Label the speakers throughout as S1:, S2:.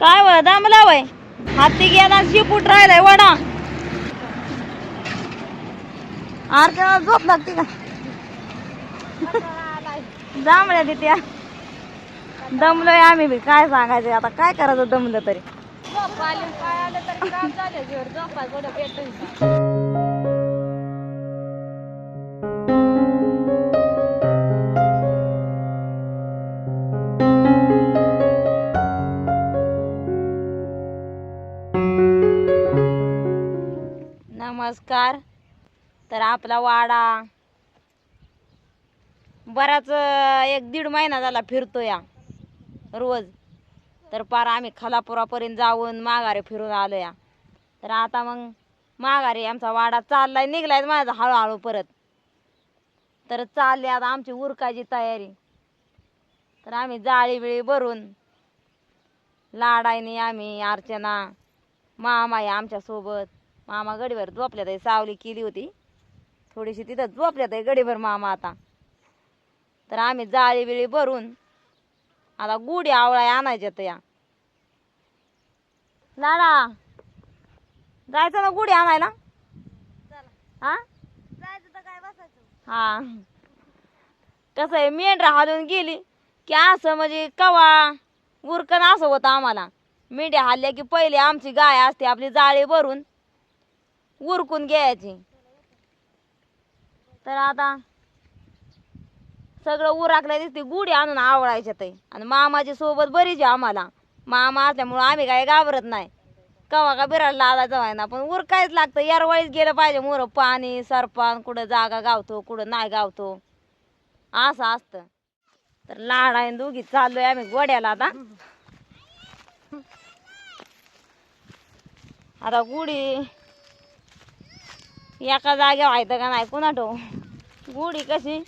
S1: काय वय दामला वय हाती गेला शिपूट राहिलाय वडा. आरच्या झोप लागते का? जांभळ्या तिथे दमलोय आम्ही बी. काय सांगायचं आता? काय करायचं दमलं तरी? नमस्कार. तर आपला वाडा. बराच एक दीड महिना झाला फिरतो या रोज. तर पार आम्ही खालापुरापर्यंत जाऊन माघारी फिरून आलो या तर आता मग माघारी आमचा वाडा चाललाय निघलाय माझा हळूहळू परत. तर चालली आता आमची उरकाची तयारी. तर आम्ही जाळी बिळी भरून लाडायनी आम्ही अर्चना मामा आहे आमच्यासोबत. मामा गडीवर झोपल्यात आहे सावली केली होती. थोडीशी तिथं झोपल्यात आहे गडीभर मामा आता. तर आम्ही जाळी बिळी भरून आता गुढी आवळा आणायच्या तर या लाडा जायचं ना गुढी आणायला? हा? हा. कसं आहे मेंढरा हालून गेली की असं म्हणजे कवा उरकन असं होतं आम्हाला. मेंढ्या हल्ल्या की पहिले आमची गाय असते आपली जाळी भरून उरकून घ्यायची. तर आता सगळं उराकल्या दिसते गुढी आणून आवडायच्या ते आणि मामाची सोबत बरीच आहे आम्हाला. मामा असल्यामुळं आम्ही काय घाबरत नाही. कवा का बिराडला लादायचं व्हाय ना पण काहीच लागतं. यारवाळीच गेलं पाहिजे मोर. पाणी सरपान कुठं जागा गावतो कुठं नाही गावतो. असं असतं. तर लाड आहे दोघी चाललोय आम्ही गोड्याला आता. आता गुढी एका जागेवर आहे का नाही? कुणा ठेवू? गुढी कशी?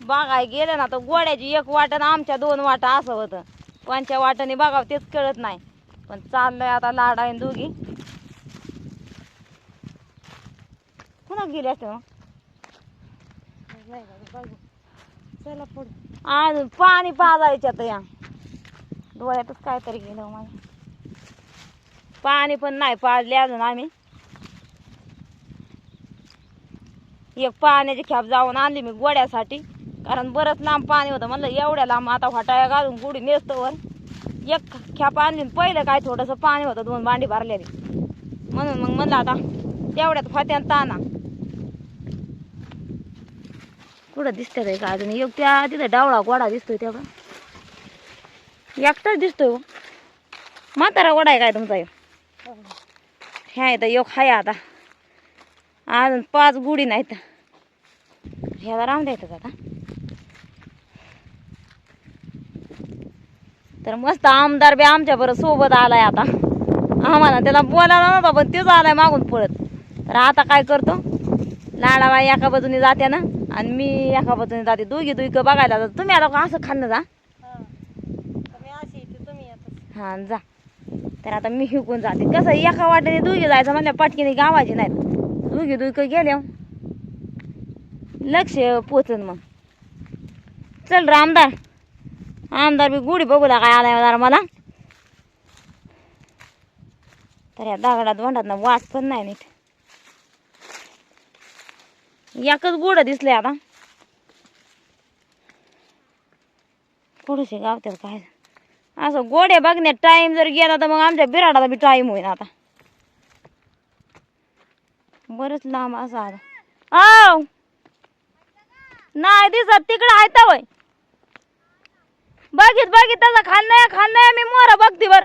S1: बागाय गेलं ना तर गोड्याची एक वाटण आमच्या दोन वाटा असं होतं. कोणच्या वाटाने बघावं तेच कळत नाही. पण चाललंय आता लाड आहे दोघी. कुणा गेली असते मग?
S2: चला पुढे
S1: अजून पाणी पाजायच्यात या डोळ्यातच काहीतरी गेलं हो माझ्या. पाणी पण नाही पाजले अजून आम्ही. एक पाण्याची खेप जाऊन आणली मी गोड्यासाठी. कारण बरंच लांब पाणी होतं म्हणलं एवढ्या लांब आता वाटाया घालून गुढी नेसतोवर एक खेप आणली पहिलं काय थोडंसं पाणी होतं दोन भांडी भरलेली. म्हणून मग म्हणलं आता तेवढ्यात फात्यान ताना. कुठं दिसतंय काय का अजून? एक त्या तिथं डावळा गोडा दिसतोय तेव्हा. एकटाच दिसतोय हो. म्हातारा गोडा आहे काय तुमचा? ह्यो? ह्या इथं एक हाय आता. अजून पाच गुढी नाहीत. ह्याला राहून द्यायचं आता? तर मस्त आमदार बी आमच्या बरं सोबत आलाय आता. आम्हाला त्याला बोलायला नव्हता पण तेच आलाय मागून पळत. तर आता काय करतो? लाडाबाई एका बाजूने जाते ना आणि मी एका बाजूने जाते. दोघी दोघी बघायला जातो तुम्ही का असं खाल्लं जा?
S2: मी अशी येते तुम्ही आता
S1: हा जा. तर आता मी हिकून जाते. कसं एका वाटेने दोघी जायचं म्हणल्या पटकीने गावाची नाहीत. दोघी दोघी गेल्या लक्ष पोचन मग. चल रे आमदार. आमदार बी गुढी बघूला काय आलाय जरा मला. तर या दगडात वंडात ना वास पण नाही नीट. एकच गुढ दिसले आता. थोडेसे गावतात काय? असं गोडे बघण्यात टाइम जर गेला तर मग आमच्या बिराडाला बी टाईम होईल आता. बरंच लांब असं आता आव! नाही दिसत तिकडं आहे वय बघित बघित तसं खाल्लंय खाल्लंय मी मोर बघते बर.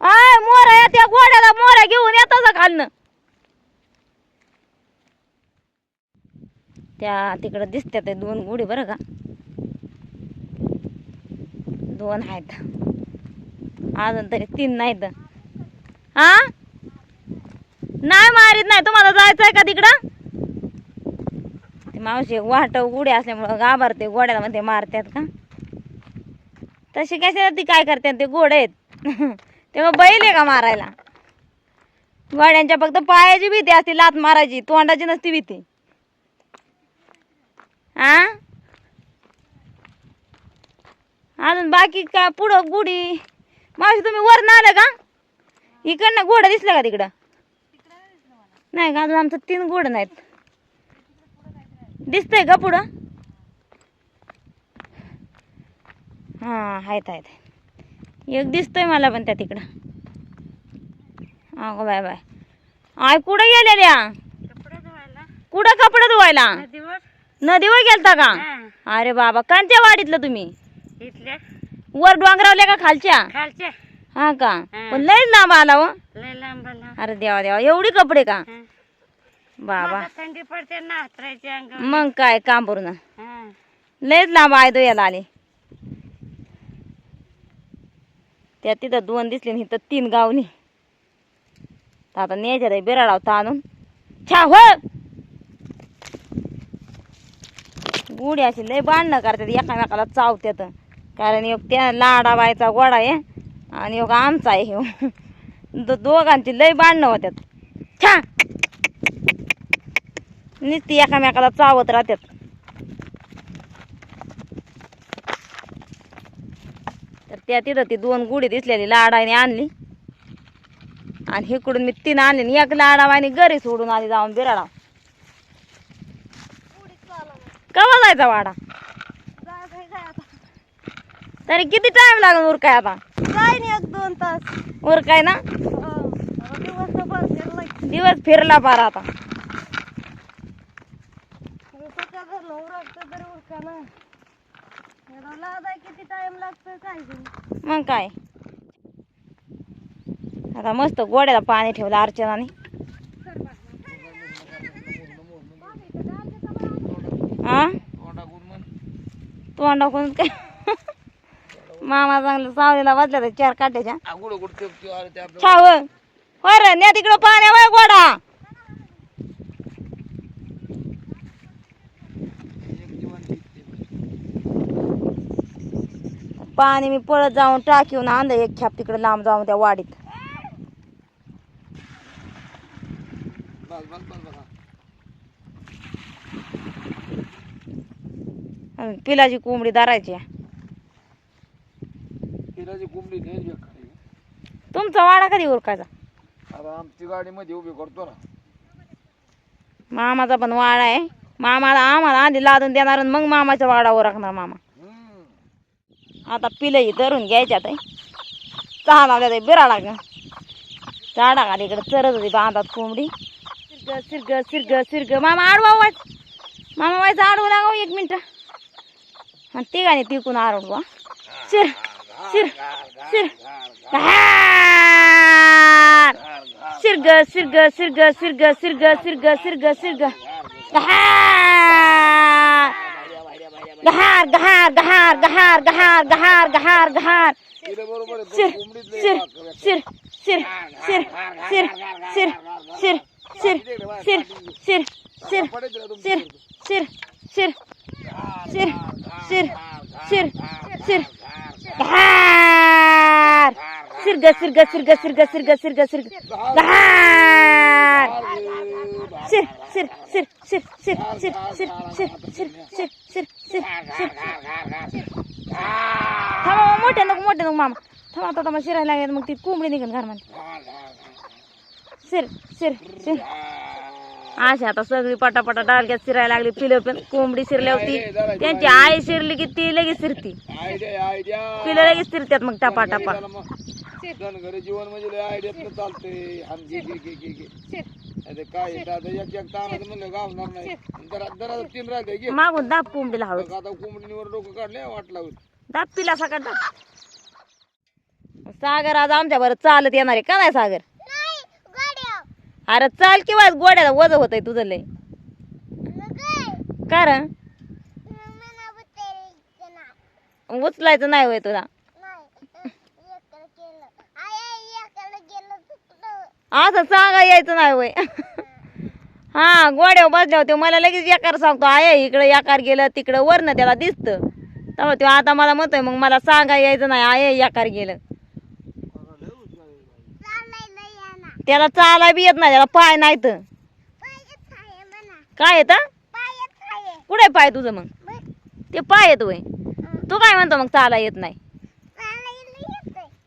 S1: आय मोर या त्या गोड्याला मोऱ्या घेऊन या तसं खाल्लं त्या तिकडं दिसत्यात ते दोन गुढी बरं का. दोन आहेत. अजून तरी तीन नाहीत. हा नाही मारीत नाही. तुम्हाला जायचंय का तिकडं? ती मावशी वाट उडे असल्यामुळं घाबरते घोड्याला मध्ये मारतात का? तशी कशाला ती काय करतात ते गोड आहेत. तेव्हा बैल आहे का मारायला? गोड्यांच्या फक्त पायाची भीती असते लात मारायची. तोंडाची नसती भीती. हा अजून बाकी का पुढं गुढी मावशी तुम्ही वर आलं का? इकडनं घोडं दिसलं का तिकडं? नाही का? अजून आमचं तीन घोडं नाहीत. दिसतंय का पुढं? हां आहेत आहेत. एक दिसतोय मला पण त्या तिकडं. अगो बाय बाय. आय कुठं गेलेल्या कुठं कपडे धुवायला?
S2: नदीवर
S1: नदीवर गेलता का. अरे बाबा कोणत्या वाडीतलं तुम्ही? वर डोंगरावल्या का खालच्या?
S2: खालच्या.
S1: हा का. पण लय लांब आला हो.
S2: लय लांब लांब
S1: अरे देवा देवा एवढी कपडे का. बाबा.
S2: थंडी पडते ना
S1: मग काय काम पूर्ण
S2: हा.
S1: लयच लांब तो याला आले. त्या तिथं दोन दिसले आणि इथं तीन गावली. तर आता न्यायच्या बिराडाव ताणून. छा हो! गुढी अशी लय भांडणं करतात एकामेकाला चावत्यात कारण एक त्या लाडाबाईचा गोडा आहे. आणि एक आमचा आहे हो दोघांची लय भांडणं होत्यात. छा! नुसती एकामेकाला चावत राहतात तर त्या तिथं ती दोन गुढी दिसलेली लाडाने आणली. आणि इकडून मी तीन आणली आणि एक आणि घरी सोडून आली जाऊन बिराडा कवा जायचा वाडा? तरी किती टाइम लागेल उरकाय आता?
S2: काय नाही एक दोन तास.
S1: उरकाय ना?
S2: दिवस फिरलाय.
S1: दिवस फिरला पार आता.
S2: किती टाइम काय घेऊन
S1: मग काय? आता मस्त गोड्याला पाणी ठेवलं अर्चनाने. हा तोंडा कोण काय? मामा चांगलं सावलीला वाजल्या तर चार काट्याच्या. छाव. हो रे न्या तिकडं पाणी वय गोडा. पाणी मी पळत जाऊन टाकीऊन आणलं एक खेप तिकडे लांब जाऊन त्या वाडीत. पिलाची कोंबडी धरायची.
S3: बेकार
S1: तुमचा वाडा कधी उरकायचा?
S3: आता आमची गाडी मध्ये उभी करतो ना.
S1: मामाचा पण वाडा आहे. मामाला आम्हाला आधी लादून देणार आणि मग मामाच्या वाडा उरकणार मामा.
S3: हम्म.
S1: आता पिलंही धरून घ्यायच्यात आहे. चालवल्या ते बिराडा ग झाडा खाली इकडे चरत होती बांधात कोंबडी. सिरग सिरग सिरग सिरग मामा आडवा वाच मामा व्हायचं आडवं लागाव एक मिनिट. आणि तिघाने तिकून आडवा शिर. शिर शिर घार. सिरग सिरग सिरग सिरग सिरग सिरग सिरग सिरग घार. गहार गहार गहार गहार गहार गहार गहार गहार
S3: तिला बरोबर आहे,
S1: सिर
S3: पण कोंबडीत लय
S1: सिर
S3: वाकडं आहे.
S1: सिर सिर सिर सिर सिर शिर शिर शिर शिर धार
S3: पडेल तिला तुमची
S1: सिर सिर सिर सिर सिर सिर सिर गहार सिरग सिरग सिरग सिरग सिरग सिरग सिरग गहार सिर सिर सिर सिर सिर सिर सिर सिर सिर सिर सिर सिर सिर थांबा मग मोठे नको मोठे नको मामा थांबा आता थांबा शिरायला लागेल मग ती कोंबडी निघेल घरमध्ये सिर सिर सिर अशी आता सगळी पटापटा डालक्यात शिरायला लागली पिलं पण कोंबडी शिरल्या होती. त्यांची आई शिरली की ती लगेच शिरती. पिलं लगेच शिरत्यात मग टपा टपा.
S3: धन घरी जीवन म्हणजे आयडियात काय आहे, आता एक एक तानाचं म्हणलं गावणार नाही. जरा जरा तीन राहते घे.
S1: मागून दाब कोंबडीला हळू
S3: आता कोंबडीवर डोकं काढले वाट लावून
S1: दाब पिला सकाळ दाब. सागर आज आमच्या बरं चालत येणार आहे का नाही सागर? अरे चाल किंवा गोड्याला वज होत आहे तुझं लय. कारण उचलायचं नाही. होय तुला. असं सांगा यायचं नाही होय. हा गोड्यावर बसल्यावर ते मला लगेच एकार सांगतो आय इकडे एकार गेलं तिकडं वरनं त्याला दिसतं. तेव्हा तो आता मला म्हणतोय मग मला सांगा यायचं नाही. आय एकार गेलं. त्याला चालाय बी येत नाही त्याला पाय नाही तर काय येत? कुठे पाय तुझं मग? ते पाय येत होय. तू काय म्हणतो मग चाला येत नाही?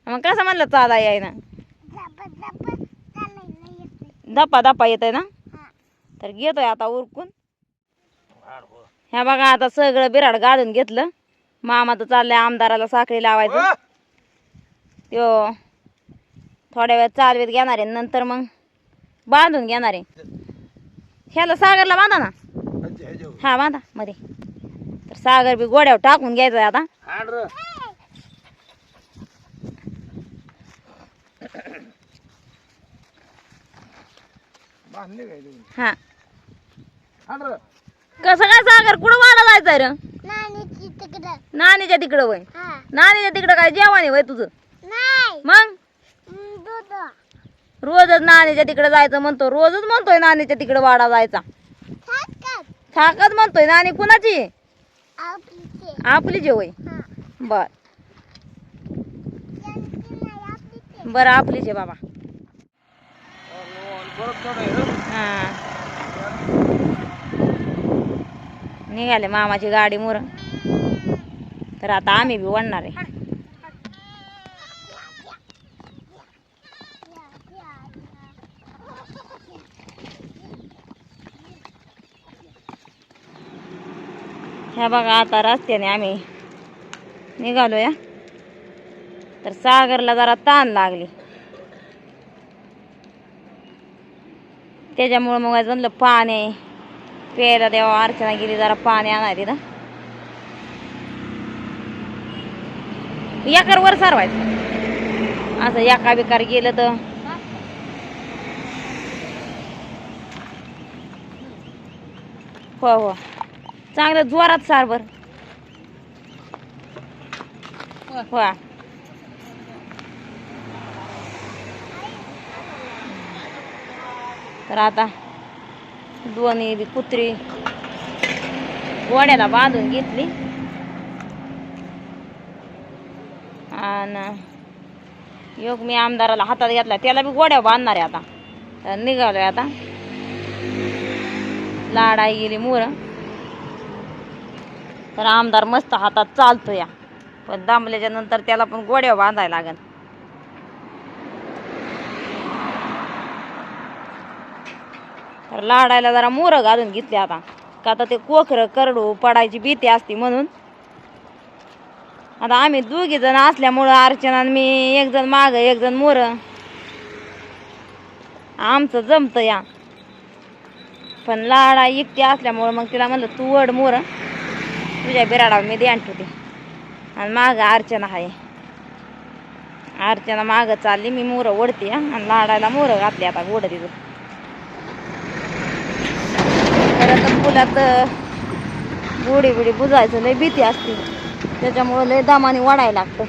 S1: मग कसं म्हणलं चाला याय ना धप्पा धप्पा येत आहे ना? तर घेतोय आता उरकून. ह्या बघा आता सगळं बिराड गाळून घेतलं. मामा तर चाललंय आमदाराला साखळी लावायचं. त्यो थोड्या वेळ चालवीत घेणार आहे नंतर मग बांधून घेणार आहे. ह्याला सागरला बांधा ना. हा बांधा मध्ये. तर सागर बी गोड्यावर टाकून घ्यायचं आहे आता हा. कसं काय सागर कुठं वाडा जायचंय र? नानीच्या तिकडं वय.
S2: हा.
S1: नानीच्या तिकडं काय जेवण आहे वय तुझं?
S2: नाही.
S1: मग? रोजच नानीच्या तिकडे जायचं म्हणतो रोजच म्हणतोय नानीच्या तिकडे वाडा जायचा.
S2: थाकत.
S1: म्हणतोय नानी कुणाची? आपली जे वय
S2: हा.
S1: बर. बरं आपलीच आहे बाबा. हा. निघाले मामाची गाडी मोर. तर आता आम्ही बी वळणार आहे. ह्या बघा आता रस्त्याने आम्ही निघालो या. तर सागरला जरा ताण लागली. त्याच्यामुळं मग आज म्हणलं पाणी प्यायला देवा अर्चना गेली जरा पाणी आणाय तिथं. एकर वर सारवायचं. असं एका बिकार गेलं तर. हो हो. चांगलं जोरात सार बर. तर आता दोन्ही बी कुत्री गोड्याला बांधून घेतली. आणि योग मी आमदाराला हातात घेतला त्याला बी गोड्या बांधणार आहे आता. तर निघालोय आता. लाडाई गेली मोर. तर आमदार मस्त हातात चालतो या पण दांबल्याच्या नंतर त्याला पण गोड्या बांधायला लागल तर लाडायला जरा मोरं घालून घेतली आता. का आता ते कोखरं करडू पडायची भीती असती म्हणून. आता आम्ही दोघी जण असल्यामुळं अर्चना आणि मी एक जण माग एक जण मोर. आमचं जमतं या. पण लाडा एकटी असल्यामुळं मग तिला म्हणलं तू वड मोर. तुझ्या बिराडावर मी ध्यान ठेवते. आणि माग अर्चना आहे. अर्चना माग चालली मी मोर ओढते आणि लाडायला मोर घातली आता गोड तिथं परत मुलात गोडी बिडी बुजायचं लय भीती असते. त्याच्यामुळं लय दामाने वाढायला लागतं.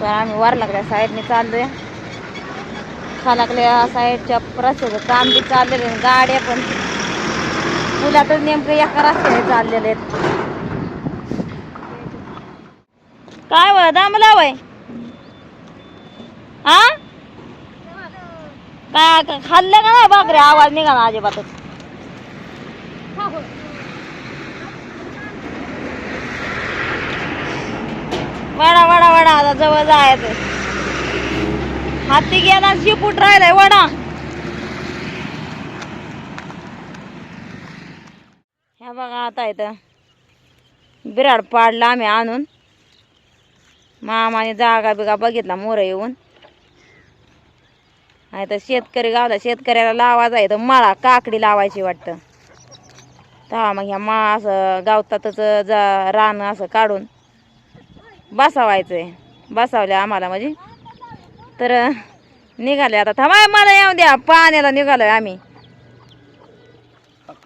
S1: तर आम्ही वारलाकड्या साईडने चाललोय. खालाकल्या साईडच्या रस्त्याचं काम बी चाललेलं गाड्या पण मुलातच नेमकं एका रस्त्याने चाललेले आहेत. काय वय दामला वय हा काय खाल्लं का नाही बापरे आवाज निघा ना अजिबातच. वडा वडा वडा आता जवळ जायचं हाती गेला शिपूट राहिलाय वडा. बघा आता इथं. बिराड पाडला आम्ही आणून. मामाने जागा बिगा बघितला मोर येऊन. आहे तर शेतकरी गावला शेतकऱ्याला लावायचा आहे तर मळा काकडी लावायची वाटतं. तेव्हा मग ह्या मा असं गावतातच जा रान असं काढून बसावायचंय. बसावले आम्हाला म्हणजे. तर निघाले आता. थांबा मला येऊ द्या. पाण्याला निघालोय आम्ही.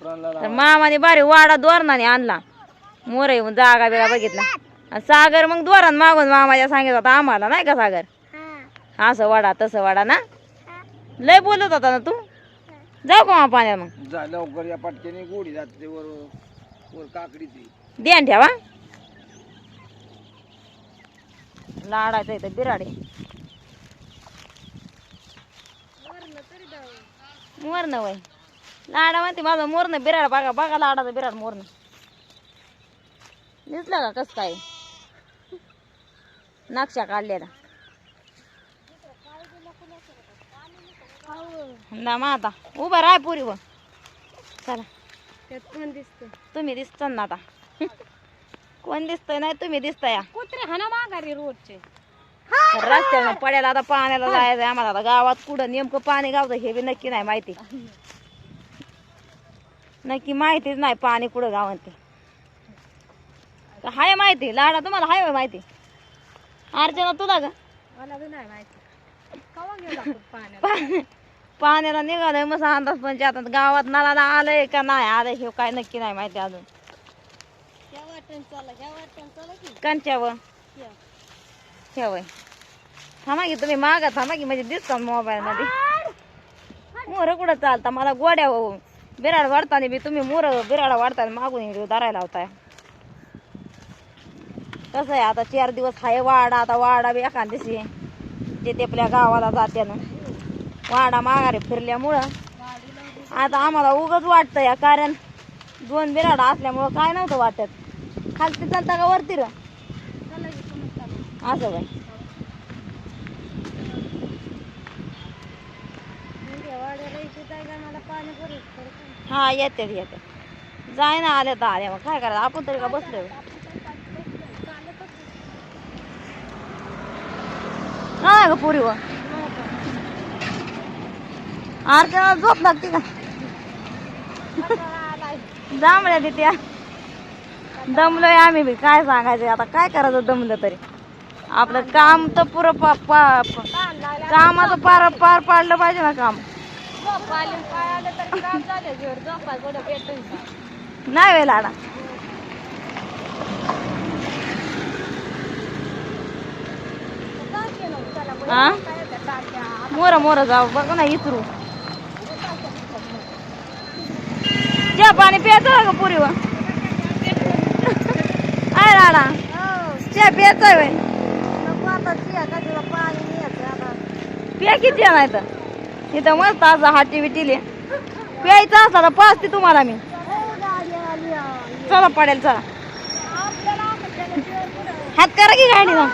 S1: तर मामाने बारी वाडा दोरणाने आणला. मोर येऊन जागा बिगा बघितला. आणि सागर मग दोरान मागून मामाच्या सांगितलं होता आम्हाला नाही का सागर?
S2: हा.
S1: असं वाडा तसं वाडा ना? लय बोलत होता ना तू? जाऊ का मग पाण्यात मग?
S3: जा लवकर या पटक्याने गोडी जाते वर वर काकडीची
S1: ध्यान ठेवा. लाडायचं इथं बिराडे मोरण वय. लाडा म्हणते माझं मोरण बिराड बघा बघा लाडाचं बिराड मोरण. दिसलं का कस काय? नक्षा काढलेला ना. मग आता उभा राय पुरी व चला. तुम्ही दिसत ना आता. कोण दिसतंय नाही तुम्ही दिसताय. या.
S2: कुत्रे हाना माघारी रोडचे
S1: तर रस्त्यानं पड्याला आता पाण्याला जायचं आम्हाला आता गावात कुठं नेमकं पाणी गावतं हे बी नक्की नाही माहिती. नक्की माहितीच नाही पाणी कुठं गावात ते हाय माहिती लाडा तुम्हाला हाय माहिती. अर्चना तुला का?
S2: मला बी नाही माहिती. कवा गेला पाण्यात
S1: पा- पाण्याला निघालंय मग अंदाज पण आता गावात नळाला आलंय का नाही आलंय हे काय नक्की नाही माहिती अजून. कंच्यावर. ठेवय. थांबा की तुम्ही मागा थांबा की म्हणजे दिसतात मोबाईल मध्ये मोर कुठं चालता? मला गोड्या बिराड वाढताना बी तुम्ही मोर बिराडा वाढताना मागून धरायला होताय कसं आहे आता चार दिवस हाय वाडा आता वाडा बी एखाद जे ते आपल्या गावाला जात्यानं वाडा माघारी फिरल्यामुळं आता आम्हाला उगच वाटतं या कारण दोन बिराडा असल्यामुळं काय नव्हतं वाटत. खालती चालता का वरती र? असं बाई
S2: म्हणजे वाड्याला इथे जायला मला पाणी भरत पडतं.
S1: हा येते येते. जाय ना आले तर आले मग. काय करायचं? आपण तरी का बसलोय? नाही ग पुरी व? अर्चना झोप लागते का? जांभळ्या तिथे दमलोय आम्ही बी. काय सांगायचं? आता काय करायचं दमलं तरी? आपलं काम तर पुरं पा प- कामाचं पार पार पाडलं पाहिजे ना काम.
S2: झोप आली काय आलं तरी काम झालं जोर झोपा कुठं भेटून
S1: नाही वेळ लाडा हा मोर मोर जाऊ बघ ना इचरू चहा पाणी प्यायचं का पुरी आहे लाडा चहा प्यायचा
S2: पाणी
S1: प्या किती नाही तर. इथं मस्त असं हाटी बिटीले प्यायचं असला तर पाचते तुम्हाला मी. चला पडेल चला. हात करा की गाडी ना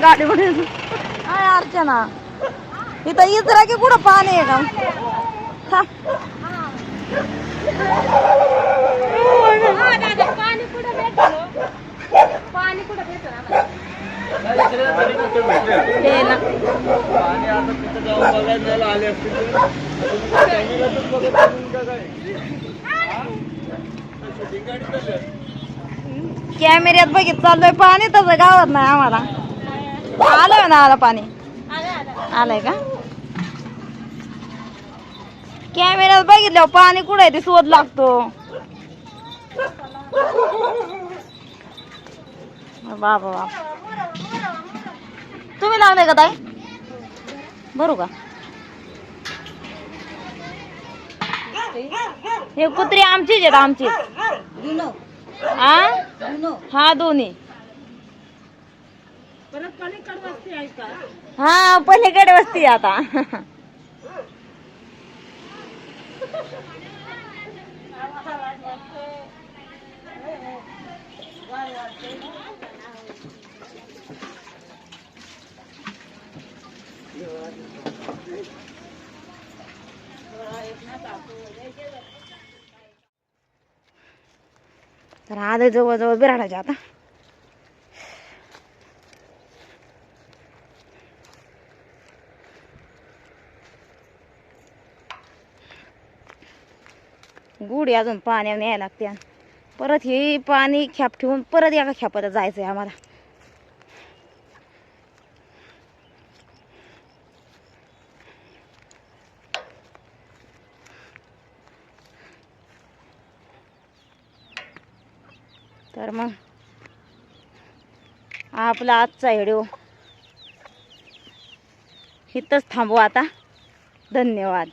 S1: गाडी मध्ये. काय अर्चना? इथं इचरा की कुठं पाणी आहे का हा.
S2: हा, दादा, पाणी कुठं भेटलं पाणी कुठं भेटलं आम्हाला?
S1: हे ना.
S3: आणि आता तिथं जाऊन बघायला नाही आले असतील तर कॅमेऱ्यातच बघत असून का काय? हा? शूटिंग गाडी चालली आहे.
S1: कॅमेऱ्यात बघित चाललोय. पाणी तसं गावात नाही आम्हाला. आलंय ना आला पाणी.
S2: आलं, आलं.
S1: आलंय का? कॅमेऱ्यात बघितल्यावर पाणी कुठे ते शोध लागतो. बाबा बाबा. तुम्ही लावले का ताई. भरू का? हे कुत्री आमचीच आहेत आमची हा हा दोन्ही.
S2: हा पलीकडे वस्ती आहे
S1: हा पलीकडे वस्ती आता. तर आले जवळजवळ बिराडायचे आता. गुढी अजून पाण्यावर न्यायला लागते. परत हे पाणी ख्याप ठेवून परत एका खेपात जायचंय आम्हाला तर मग आपला आजचा व्हिडिओ. इथंच थांबू आता. धन्यवाद.